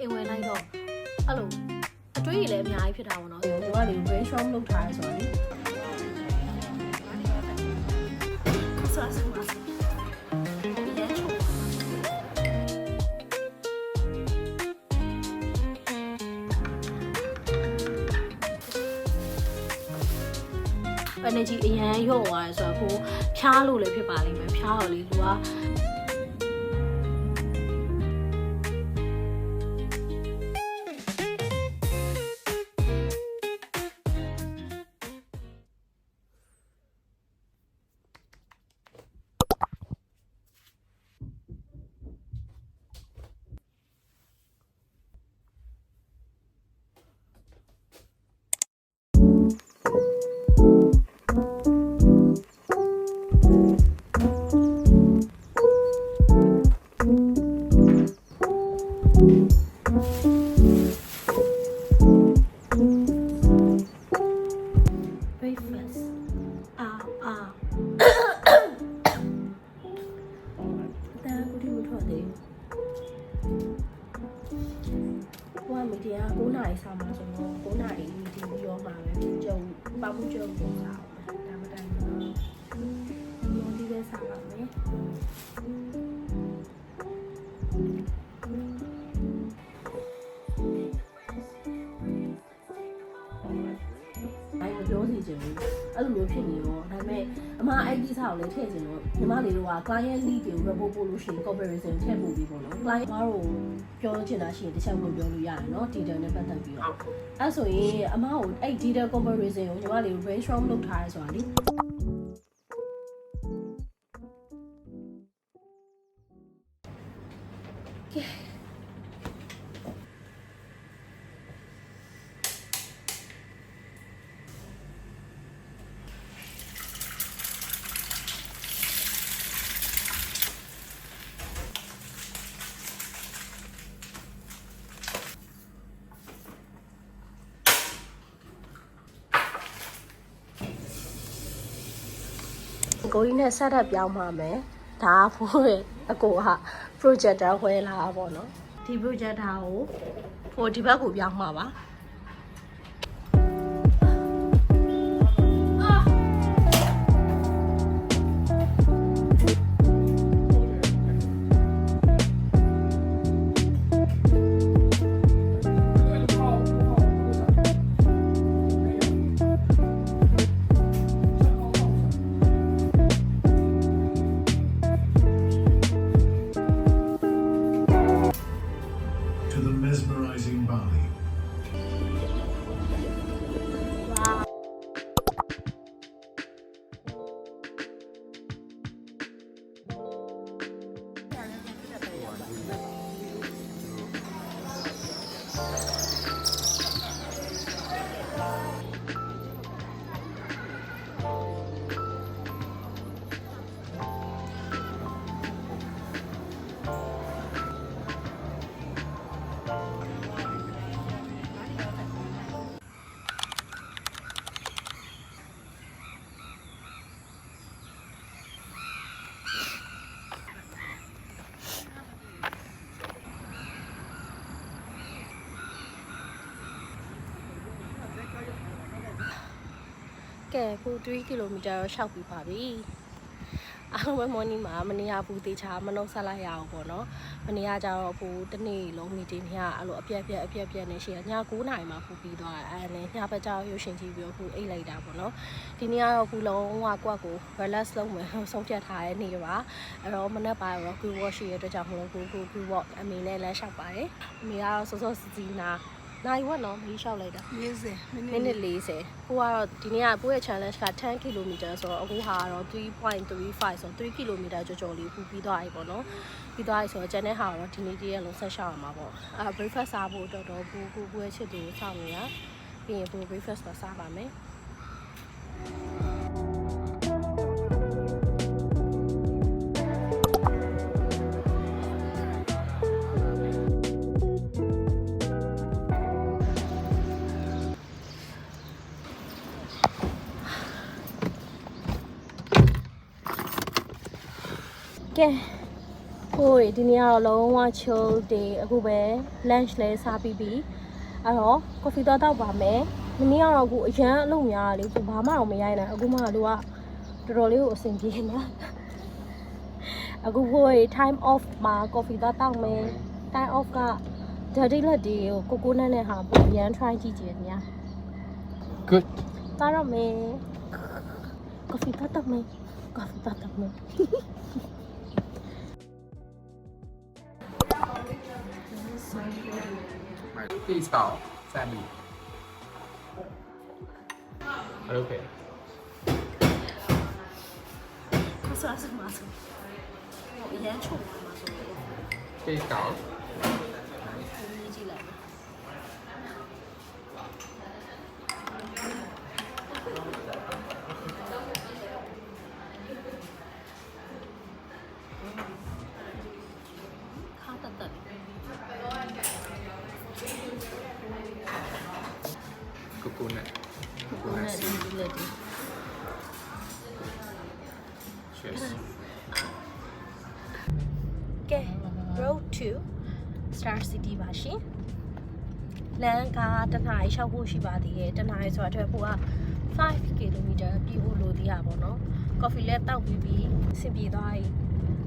အိမ်ဝင်လိုက်တော့အဲ့လိုအတွေးကြီးလည်းအများကြီးဖြစ်တာပေါ့နော်ဒီကလေ brainstorm လုပ်ထားရဆိုတော့လေ ဖြားလို့လည်းဖြစ်ပါလိမ့်မယ်ဖြားတော့လေလူက မပြောစီချင်ဘူးအဲ့လိုမျိုးဖြစ်နေရောဒါပေမဲ့အမအဲ့ဒီစားကိုလည်းထည့်ချင်တော့ညီမလေးတို့က client lead တွေကို report ပို့လို့ရှိရင် corporation ထည့်ပို့ပြီးပေါ့နော် client မတို့ပြောချင်တာရှိရင်တစ်ချက်ဝင်ပြောလို့ရတယ်နော် detail နဲ့ပတ်သက်ပြီးတော့အဲ့ဆိုရင်အမကိုအဲ့ detail corporation ကိုညီမလေးကို brainstorm လုပ်ထားရဲဆိုတာလေ ကိုကြီးနဲ့ setup ပြောင်းမှာမယ်ဒါကဖိုးရဲ့အကိုက projector ဝဲလာတာပေါ့နော်ဒီ projector ကိုဟိုဒီဘက်ကိုပြောင်းမှာပါ။ ကဲခု3ကီလိုမီတာတော့ရှောက်ပြီးပါပြီအားလုံးပဲမော်နီမှာမနေရဘူးတေချာမနှုတ်ဆက်လိုက်ရအောင်ပေါ့နော်မနေရကြတော့ဘူးတစ်နေ့လုံးမီတင်ကအဲ့လိုအပြက်ပြက်အပြက်ပြက်နေရှိရည9နာရီမှဖူပြီးသွားတယ်အဲ့ဒါနဲ့ညဘက်ကြောက်ရုပ်ရှင်ကြည့်ပြီးတော့ခုအိတ်လိုက်တာပေါ့နော်ဒီနေ့ကတော့ခုလုံးဝကွက်ကို relax လုပ်မယ်ဆုံးဖြတ်ထားတဲ့နေ့ပါအဲ့တော့မနေ့ပိုင်းတော့ good watch ရဲ့အတွက်ကြောင့်မလို့ good good good watch အမေနဲ့လမ်းလျှောက်ပါတယ်အမေကတော့စောစောစီစီနာ နိုင်ဝက်နော်မီးလျှောက်လိုက်တာ40မိနမိနစ်40ကိုကတော့ဒီနေ့ကကိုယ့်ရဲ့ challenge က10 km ဆိုတော့အခုဟာကတော့3.35ဆိုတော့3 km ကျော်ကျော်လေးပူပြီးသွားပြီပေါ့နော်ပြီးသွားပြီဆိုတော့ကျန်တဲ့ဟာကတော့ဒီနေ့တည်းရဲ့လုံးဆက်ရှောက်ရမှာပေါ့အဲ breakfast စားဖို့တော့တော့ကိုကိုကိုရဲ့ချစ်သူကိုစောင့်နေတာပြီးရင်ကို breakfast တော့စားပါမယ် ကဲကိုယ်ဒီနေ့ကတော့လုံးဝ chill day အခုပဲ lunch လဲစားပြီးပြီအဲ့တော့ coffee တော့တောက်ပါမယ်မနေ့ကတော့အခုအရန်အလုပ်များတာလေကိုဘာမှတော့မရိုက်နိုင်အခုမှလူကတော်တော်လေးကိုအဆင်ပြေနေအခုကိုယ် time off မှာ coffee တော့တောက်မယ် time off က dirty လက်တွေကိုကိုကိုနဲ့နဲ့ဟာပုံရန် try ကြည့်ကြည့်နေရ Good. တားတော့မယ် coffee တော့တောက်မယ် coffee တော့တောက်မယ် Please call Sammy. Okay. Please call. Road to star city ပါရှင်လမ်းကတနအီရှောက်ဖို့ရှိပါသေးတယ်တနအီဆိုတော့ဟိုက5 km ပြေးဖို့လိုသေးတာပေါ့နော် coffee လဲတောက်ပြီးပြီးဆင်ပြေသွားပြီ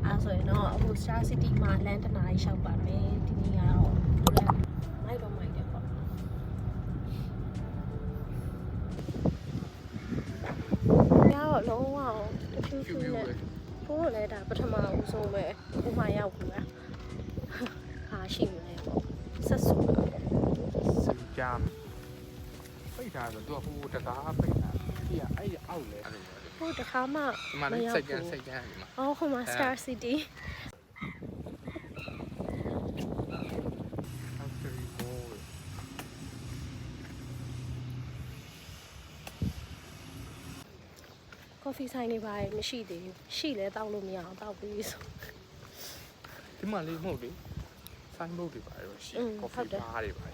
အဲဆိုရင်တော့အခု star city မှာလမ်းတနအီရှောက်ပါမယ်ဒီနေ့ကတော့လမ်းမိုက်တော့မိုက်တယ်ပေါ့ညတော့လုံးဝတဖြူးဖြူး Pew pew နဲ့ပဲဘိုးလည်းဒါပထမဦးဆုံးပဲဥမာရောက်ဘူးလားဟာ ရှိမလဲပေါ့ဆက်စုတာစကြမ်းပိတ်ထားဆိုတော့ဟိုတကားပိတ်ထားဒီကအဲ့ဒီအောက်လဲအဲ့လိုမျိုးဟိုတခါမှဒီမှာလည်းစိတ်ကြမ်းစိတ်ကြမ်းဒီမှာအော်ဟိုမှာ Star City After you go coffee ဆိုင်နေပါတယ်မရှိသေးဘူးရှိလဲတောက်လို့မရအောင်တောက်ပြီးဆိုဒီမှာလေးမဟုတ်လေ ဆိုင်းဘုတ်တွေပါရောရှိ coffee bar တွေပါ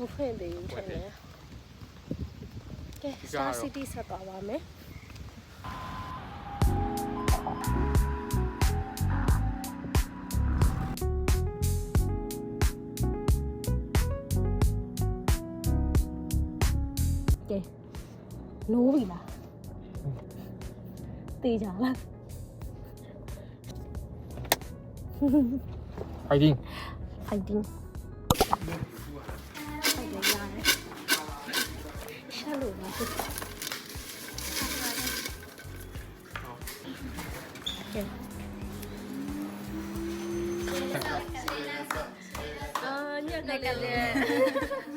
မဖွင့်သေးဘူးထင်တယ်ကဲ Star City ဆက်သွားပါမယ်ကဲနိုးပြီလားတေးကြလား Fighting fighting ဖိုက်တယ်ရတယ်ရှာလို့ပါဖြစ်ကဲအာညက်ကလေးကျေး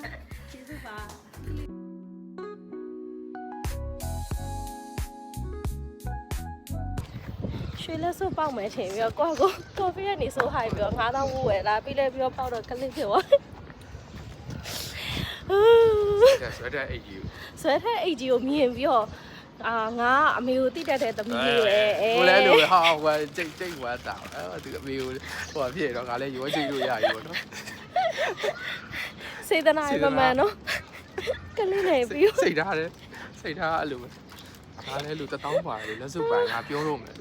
ရွှေလက်စုပ်ပေါက်မယ်ထင်ပြီးတော့ကိုယ့်ကိုကော်ဖီကနေဆိုးဟိုက်ပြီးတော့9000ဝူဝယ်လာပြီးလဲပြီးတော့ပေါက်တော့ကလစ်ဖြစ်သွား That's what I ate you ဆွဲထက်အိတ်ကြီးကိုမြင်ပြီးတော့အာငါအမေကိုတိတက်တဲ့သမီးလေးရဲ့အဲကိုလည်းလိုဟာဟိုကြိတ်ကြိတ်ဝါတာအဲ့ဒီအမေကိုဟိုဖြစ်တော့ငါလည်းရောကြိတ်လို့ရပြီပေါ့နော်စေတနာမမှန်နော်ကလေးနေပြီးတော့စိတ်ထားတယ်စိတ်ထားအဲ့လိုပဲငါလည်းလူတထောင်းပါလေလက်စုပ်ပိုင်ငါပြောတော့မယ်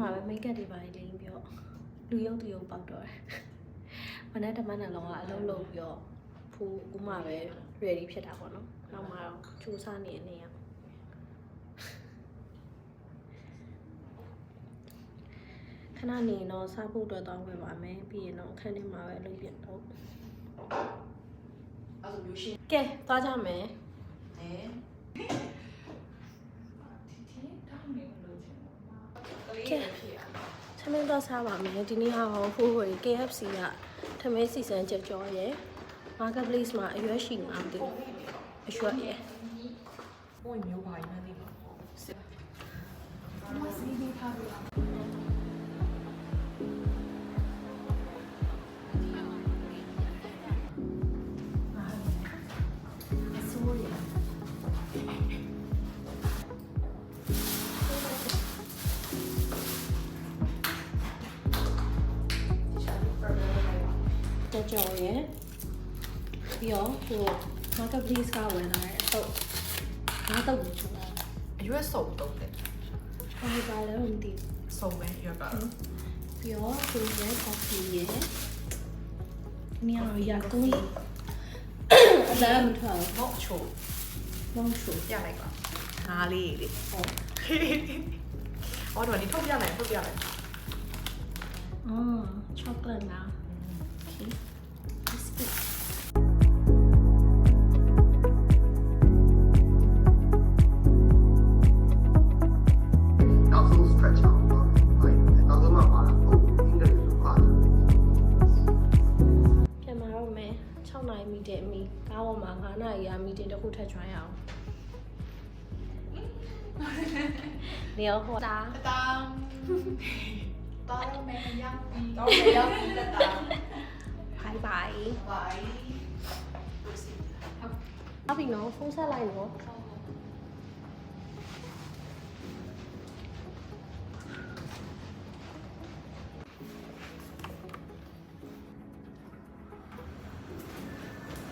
မှပဲမိတ်ကပ်တွေပါလိမ့်ပြီးတော့လူရုပ်သူရုပ်ပေါက်တော့တယ်မနေ့တမန်နဲ့လောကအလုံးလုံးပြီးတော့ဖူးခုမှပဲ ready ဖြစ်တာပေါ့နော်နောက်မှတော့စူးစမ်းနေနေရခဏနေတော့စားဖို့အတွက်တောင်းခဲ့ပါမယ်ပြီးရင်တော့အခန်းထဲမှာပဲလုပ်ပြတော့အဲ့လိုမျိုးရှင်းကဲသွားကြမယ်တ ယ်ကဲမင်းတော့စားပါမယ်ဒီနေ့ဟာဟိုဟို KFC ကထမင်းစီစံချက်ကြောရယ် Marketplace မှာအရွက်ရှိမှာမသိဘူးအရွက်ရယ်ဘိုးမျိုးပါရင်မသိဘူးချက် ကြောရယ်ပြီးတော့ဟို Marketplace ကဝင်လာတဲ့အတော့ငါတော့ဘူးချင်တာအရွက်စုံတုံးတယ်ဘာလို့ပါလဲမသိဘူးစုံပဲအရွက်ကတော့ပြီးတော့သူရဲ့ coffee ရယ်မြောင်ရကုန်းအလားမထောက်မော့ချိုမုံရှူပြလိုက်ပါငါးလေးလေဟုတ်အော်တော့ဒီထုတ်ပြလိုက်ထုတ်ပြလိုက် Ah, chocolate now. Okay. Biscuit. နောက်ဆုံး stretch အောင်ပါဟုတ်နောက်ဆုံးမှ bye bye bye ဟုတ်ပြီနော်ဖုန်းဆက်လိုက်နော်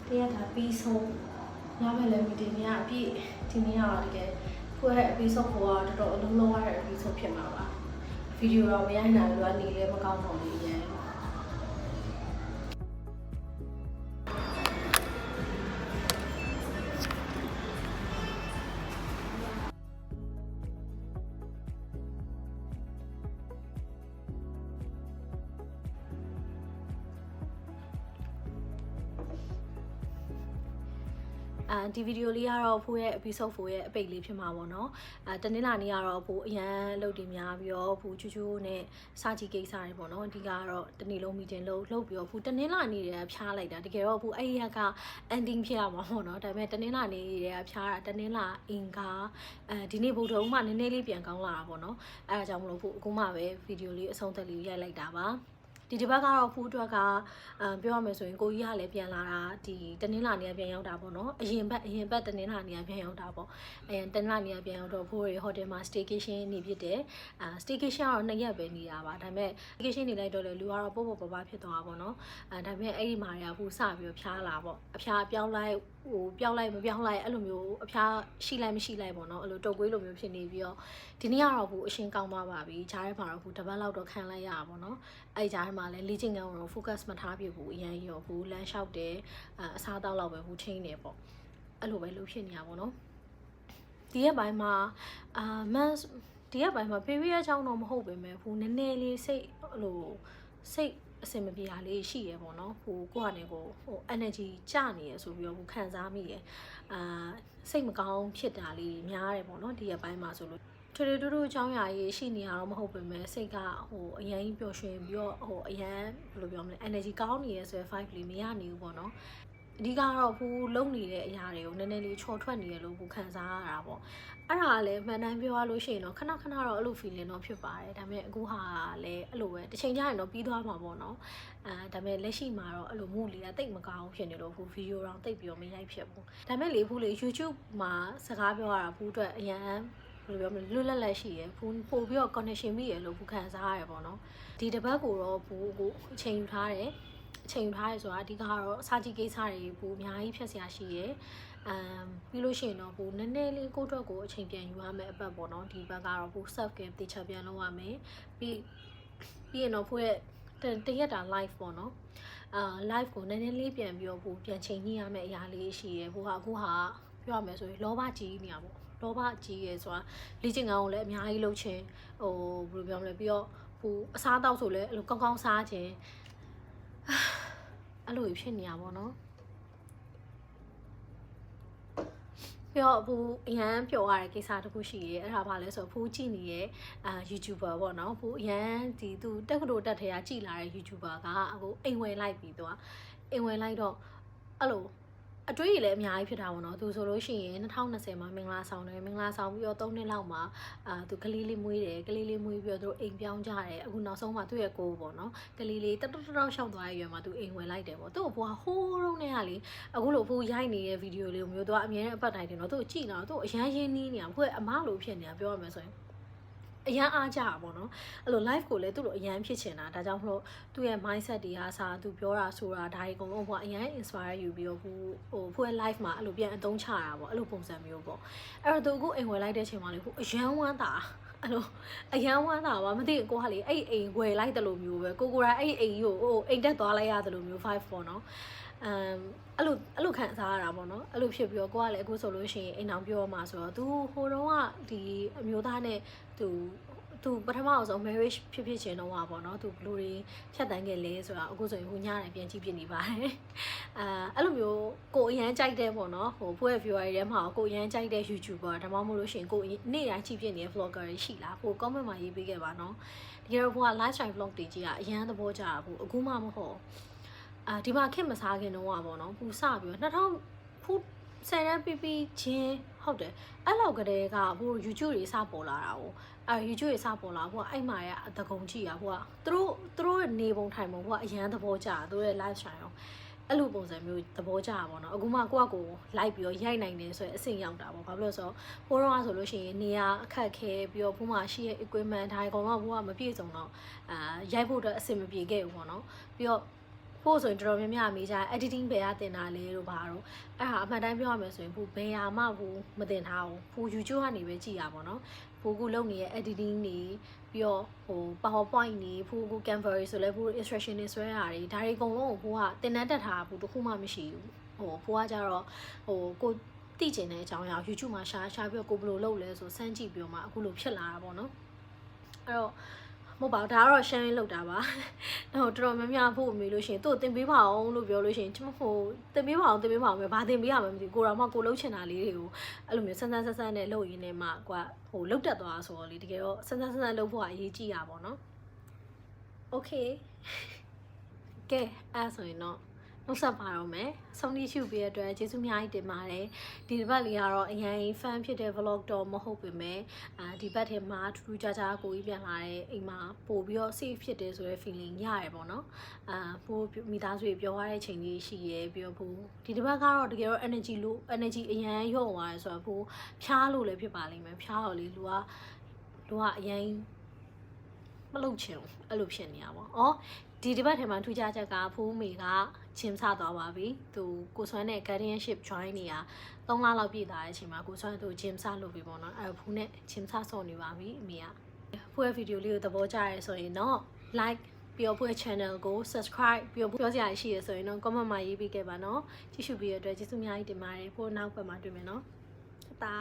တရက်တာပြီးဆုံးညမဲ့လည်းမီတင်နေရအပြည့်ဒီနေ့ကတကယ်ကိုယ့်ရဲ့အပြီးဆုံးပေါ်ကတော်တော်အလုံးလုံးရတဲ့အပြီးဆုံးဖြစ်မှာပါဗီဒီယိုတော့မရိုက်နိုင်လို့ကနေလည်းမကောင်းပါဘူးရန် အာဒီဗီဒီယိုလေးကတော့ဖိုးရဲ့ episode 4ရဲ့အပိတ်လေးဖြစ်မှာပေါ့နော်အာတနင်္လာနေ့ကတော့ဖိုးအရန်လုပ်တင်များပြီးတော့ဖိုးချူချူနဲ့စာကြည့်ကိစ္စတွေပေါ့နော်အဓိကကတော့တနေ့လုံး meeting လုပ်လုပ်ပြီးတော့ဖိုးတနင်္လာနေ့တည်းကဖျားလိုက်တာတကယ်တော့ဖိုးအဲ့ဒီရက်က ending ဖြစ်ရမှာပေါ့နော်ဒါပေမဲ့တနင်္လာနေ့တည်းကဖျားတာတနင်္လာအင်္ဂါအဲဒီနေ့ဗုဒ္ဓဦးမှနည်းနည်းလေးပြန်ကောင်းလာတာပေါ့နော်အဲဒါကြောင့်မလို့ဖိုးအခုမှပဲဗီဒီယိုလေးအဆုံးသက်လေးရိုက်လိုက်တာပါ ဒီတစ်ပတ်ကတော့ဖူးအတွက်ကအာပြောရမယ်ဆိုရင်ကိုကြီးကလည်းပြန်လာတာဒီတနင်္လာနေ့ကပြန်ရောက်တာပေါ့နော်အရင်ဘက်အရင်ဘက်တနင်္လာနေ့ကပြန်ရောက်တာပေါ့အဲတနင်္လာနေ့ကပြန်ရောက်တော့ဖိုးရီဟိုတယ်မှာ staycation နေဖြစ်တယ်အာ staycation ကတော့နှစ်ရက်ပဲနေတာပါဒါပေမဲ့ staycation နေလိုက်တော့လေလူကတော့ပေါ့ပေါ့ပါပါဖြစ်သွားတာပေါ့နော်အဲဒါပေမဲ့အဲ့ဒီမှာတွေကဖူးစပြီးတော့ဖျားလာပေါ့အဖျားပြောင်းလိုက် ဟိုပြောင်းလိုက်မပြောင်းလိုက်အဲ့လိုမျိုးအဖျားရှိလိုက်မရှိလိုက်ပေါ့နော်အဲ့လိုတုတ်ကွေးလိုမျိုးဖြစ်နေပြီးတော့ဒီနေ့ကတော့ဖူးအရှင်ကောင်းသွားပါပြီဂျားထဲမှာတော့ဖူးတစ်ပတ်လောက်တော့ခံလိုက်ရတာပေါ့နော်အဲ့ကြားထဲမှာလည်းလေ့ကျင့်ခန်းကိုတော့ focus မထားပြဘူးအရင်ရောဘူးလမ်းလျှောက်တယ်အအစားတောက်လောက်ပဲဘူးချင်းနေပေါ့အဲ့လိုပဲလုပ်ဖြစ်နေရပါတော့ဒီရက်ပိုင်းမှာအာမန်ဒီရက်ပိုင်းမှာ period အကြောင်းတော့မဟုတ်ပေမဲ့ဘူးနည်းနည်းလေးစိတ်အဲ့လိုစိတ် အစင်မပြေတာလေးရှိရပေါ့နော်ဟိုကိုယ့်အနေကိုဟို energy ကျနေရဆိုပြီးတော့ဘူးခံစားမိရအာစိတ်မကောင်းဖြစ်တာလေးများတယ်ပေါ့နော်ဒီရက်ပိုင်းမှာဆိုလို့ထွေထွေတူတူအကြောင်းအရာကြီးရှိနေရတော့မဟုတ်ပေမဲ့စိတ်ကဟိုအရင်ပျော်ရွှင်ပြီးတော့ဟိုအရင်ဘယ်လိုပြောမလဲ energy ကောင်းနေရဲဆိုရယ်5လေးမရနေဘူးပေါ့နော် အဓိကတော့ဖူးလုံနေတဲ့အရာတွေကိုနည်းနည်းလေးချော်ထွက်နေရလို့ဖူးခံစားရတာပေါ့အဲ့ဒါကလည်းမှန်တမ်းပြောရလို့ရှိရင်တော့ခဏခဏတော့အဲ့လို feeling တော့ဖြစ်ပါတယ်ဒါပေမဲ့အခုဟာလည်းအဲ့လိုပဲတစ်ချိန်ကျရင်တော့ပြီးသွားမှာပေါ့နော်အဲဒါပေမဲ့လက်ရှိမှာတော့အဲ့လိုမှုလေးကတိတ်မကောင်းဖြစ်နေလို့ဖူးဗီဒီယိုတော့တိတ်ပြီးတော့မရိုက်ဖြစ်ဘူးဒါပေမဲ့လေဖူးလေ YouTube မှာစကားပြောရတာဖူးအတွက်အရန်ဘယ်လိုပြောမလဲလွတ်လပ်လပ်ရှိရယ်ဖုန်းပို့ပြီးတော့ connection မိရယ်လို့ဖူခံစားရတယ်ပေါ့နော်ဒီတစ်ပတ်ကိုတော့ဘူကိုအချိန်ယူထားတယ်အ ချိန်ယူထားတယ်ဆိုတာအဓိကကတော့စာကြည့်ကိစ္စတွေဘူအများကြီးဖြတ်စရာရှိရယ်အမ်ပြီးလို့ရှိရင်တော့ဘူနည်းနည်းလေးကိုယ့်အတွက်ကိုအချိန်ပြန်ယူရမယ်အပတ်ပေါ့နော်ဒီဘက်ကတော့ဘူ self care တေချာပြန်လုပ်ရမယ်ပြီးပြီးရင်တော့ဖူရဲ့တတရက်တာ live ပေါ့နော်အာ live ကိုနည်းနည်းလေးပြန်ပြီးတော့ဘူပြန်ချိန်ညှိရမယ့်အရာလေးရှိရယ်ဘူကအခုဟာပြောရမယ်ဆိုရင်လောဘကြီးနေရပေါ့လောဘကြီးရဲဆိုတာလေ့ကျင့်ခန်းကိုလည်းအများကြီးလုပ်ခြင်းဟိုဘယ်လိုပြောမလဲပြီးတော့ဟိုအစားတောက်ဆိုလည်းအဲ့လိုကောင်းကောင်းစားခြင်း အဲ့လိုဖြစ်နေရပါတော့ပြီးတော့ဘူးအရန်ပျော်ရတဲ့ကိစ္စတစ်ခုရှိရဲအဲ့ဒါဘာလဲဆိုတော့ဘူးကြည့်နေတဲ့အာ YouTuber ပေါ့နော်ဘူးအရန်ဒီသူတက္ကသိုလ်တက်ထဲကကြည်လာတဲ့ YouTuber ကအခုအိမ်ဝင်လိုက်ပြီးတော့အိမ်ဝင်လိုက်တော့အဲ့လို အတွေ့အကြုံလည်းအများကြီးဖြစ်တာပေါ့နော်သူဆိုလို့ရှိရင်2020မှာမင်္ဂလာဆောင်တယ်မင်္ဂလာဆောင်ပြီးတော့3နှစ်လောက်မှာအာသူကလေးလေးမွေးတယ်ကလေးလေးမွေးပြီးတော့သူအိမ်ပြောင်းကြတယ်အခုနောက်ဆုံးမှာသူ့ရဲ့ကိုယ်ပေါ့နော်ကလေးလေးတတတတောက်ရှောက်သွားရဲ့ရွယ်မှာသူအိမ်ဝင်လိုက်တယ်ပေါ့သူ့ဘွားဟိုးတုန်းနဲ့ကလေအခုလိုဖိုးရိုက်နေတဲ့ဗီဒီယိုလေးကိုမျိုးသူကအမြဲတမ်းအပတ်တိုင်းတင်တော့သူ့ကိုကြည့်လာတော့သူ့အရန်ရင်းနှီးနေတာကိုယ့်ရဲ့အမားလိုဖြစ်နေတာပြောရမယ်ဆိုရင် အရန်အားကြတာပေါ့နော်အဲ့လို live ကိုလည်းသူ့လိုအရန်ဖြစ်ချင်တာဒါကြောင့်မလို့သူ့ရဲ့ mindset တွေအားစားသူပြောတာဆိုတာဒါတွေအကုန်လုံးပေါ့အရန် inspire ယူပြီးတော့ဟိုဟိုဖိုးရဲ့ live မှာအဲ့လိုပြန်အသုံးချတာပေါ့အဲ့လိုပုံစံမျိုးပေါ့အဲ့တော့သူအခုအိမ်ဝယ်လိုက်တဲ့အချိန်မှာလေဟိုအရန်ဝမ်းတာအဲ့လိုအရန်ဝမ်းတာပါမသိဘူးကိုကလေအဲ့အိမ်ဝယ်လိုက်တယ်လို့မျိုးပဲကိုကိုရာအဲ့အိမ်ကြီးကိုဟိုအိမ်တက်သွားလိုက်ရတယ်လို့မျိုး5ပေါ့နော်အမ်အဲ့လိုအဲ့လိုခံစားရတာပေါ့နော်အဲ့လိုဖြစ်ပြီးတော့ကိုကလည်းအခုဆိုလို့ရှိရင်အိမ်အောင်ပြောမှာဆိုတော့ तू ဟိုတုန်းကဒီအမျိုးသားနဲ့ तू သူပထမအောင်ဆုံး marriage ဖြစ်ဖြစ်ချင်းတော့ပါပေါ့နော်သူဘလူတွေဖြတ်တန်းခဲ့လဲဆိုတာအခုဆိုရင်ဟိုညတိုင်းပြန်ကြည့်ပြနေပါတယ်အာအဲ့လိုမျိုးကိုအရန်ကြိုက်တဲ့ပေါ့နော်ဟိုဖိုးရဲ့ viewer တွေထဲမှာကိုအရန်ကြိုက်တဲ့ YouTuber ဒါမှမဟုတ်လို့ရှိရင်ကိုနေ့တိုင်းကြည့်ပြနေတဲ့ vlogger တွေရှိလားကို comment မှာရေးပေးခဲ့ပါနော်တကယ်တော့ဘိုက live stream vlog တွေကြီးကအရန်သဘောကျတာဘူးအခုမှမဟုတ်အာဒီမှာခင်မစားခင်တော့ပါပေါ့နော်ပူစပြီးတော့2000ဖူးဆယ်တန်းပြီးပြီးချင်း ဟုတ်တယ်အဲ့လောက်ကတည်းကဟို YouTube တွေစပေါ်လာတာကိုအဲ YouTube တွေစပေါ်လာဟိုကအဲ့မှာရအတကုံကြည့်ရဟိုကသူတို့သူတို့ရဲ့နေပုံထိုင်ပုံဟိုကအရန်သဘောကျတာသူတို့ရဲ့ live stream အောင်အဲ့လိုပုံစံမျိုးသဘောကျတာပေါ့နော်အခုမှကိုကကိုလိုက်ပြီးတော့ရိုက်နိုင်တယ်ဆိုရင်အဆင့်ရောက်တာပေါ့ဘာဖြစ်လို့လဲဆိုတော့ဘိုးတော်ကဆိုလို့ရှိရင်နေရာအခက်ခဲပြီးတော့ဘိုးမှာရှိရဲ့ equipment ဒါတွေကတော့ဘိုးကမပြည့်စုံတော့အာရိုက်ဖို့အတွက်အဆင်မပြေခဲ့ဘူးပေါ့နော်ပြီးတော့ ဖို့ဆိုရင်တော်တော်များများအမေးကြ editing ဘယ်ကတင်တာလဲလို့ပါတော့အဲ့ဟာအမှန်တိုင်းပြောရမယ်ဆိုရင်ဘူးဘယ်ဟာမှဘူးမတင်ထားဘူးဘူး YouTube ကနေပဲကြည်ရပါတော့ဘူးကူလုပ်နေတဲ့ editing တွေပြီးတော့ဟို PowerPoint တွေဘူးကူ Canva တွေဆိုလဲဘူး instruction တွေဆွဲတာတွေဒါတွေအကုန်လုံးကိုဘူးကတင်တန်းတက်ထားဘူးတခုမှမရှိဘူးဟိုဘူးကကြတော့ဟိုကိုသိကျင်တဲ့အကြောင်းအရာ YouTube မှာရှာရှာပြီးတော့ကိုဘယ်လိုလုပ်လဲဆိုစမ်းကြည့်ပြီးတော့မှအခုလိုဖြစ်လာတာပေါ့နော်အဲ့တော့ မဟုတ်ပါဘူးဒါကတော့ sharing လုပ်တာပါဟိုတော်တော်များများဖို့မေးလို့ရှိရင်သူ့တင်ပေးပါအောင်လို့ပြောလို့ရှိရင်ကျွန်မဟိုတင်ပေးပါအောင်တင်ပေးပါအောင်ပဲဘာတင်ပေးရမှာမသိဘူးကိုတော်မှကိုလှုပ်ချင်တာလေးတွေကိုအဲ့လိုမျိုးဆန်းဆန်းဆန်းဆန်းနဲ့လှုပ်ရင်းနဲ့မှကွာဟိုလှုပ်တက်သွားဆိုတော့လေတကယ်တော့ဆန်းဆန်းဆန်းဆန်းလှုပ်ဖို့ကအရေးကြီးတာပေါ့နော် okay ကဲအဲ့ဆိုရင်တော့ နှုတ်ဆက်ပါတော့မယ်ဆုံးဖြတ်ရှုပေးတဲ့အတွက်ကျေးဇူးအများကြီးတင်ပါတယ်ဒီတစ်ပတ်လေးကတော့အရင် fan ဖြစ်တဲ့ vlog တော့မဟုတ်ပေမဲ့အာဒီဘက်ထဲမှာထူးထူးခြားခြားကိုကြီးပြန်လာတဲ့အိမ်မှာပို့ပြီးတော့ safe ဖြစ်တယ်ဆိုတဲ့ feeling ရတယ်ပေါ့နော်အာပို့မိသားစုတွေပြောရတဲ့ချိန်လေးရှိရဲပြီးတော့ပို့ဒီတစ်ပတ်ကတော့တကယ်တော့ energy လို့ energy အရန်ရော့သွားတယ်ဆိုတော့ပို့ဖျားလို့လည်းဖြစ်ပါလိမ့်မယ်ဖျားတော့လေလူကလူကအရင်မလုပ်ချင်ဘူးအဲ့လိုဖြစ်နေတာပေါ့။အော် ဒီဒီဘက်ထဲမှာထူးခြားချက်ကဖိုးမေကချင်းဆသွားပါပြီ။သူကိုဆွမ်းနဲ့ guardianship join နေတာ3လလောက်ပြည့်သွားတဲ့အချိန်မှာကိုဆွမ်းသူချင်းဆလုပ်ပြီပေါ့နော်။အဲဖိုးနဲ့ချင်းဆဆော့နေပါပြီအမေက။ဖိုးရဲ့ဗီဒီယိုလေးကိုသဘောကျရဲဆိုရင်တော့ like ပြီးတော့ဖိုးရဲ့ channel ကို subscribe ပြီးတော့ပြောစရာရှိရဆိုရင်တော့ comment မှာရေးပေးခဲ့ပါနော်။ကြည့်ရှုပြီးရတဲ့အတွက်ကျေးဇူးအများကြီးတင်ပါတယ်။ဖိုးနောက်ဘက်မှာတွေ့မယ်နော်။တာ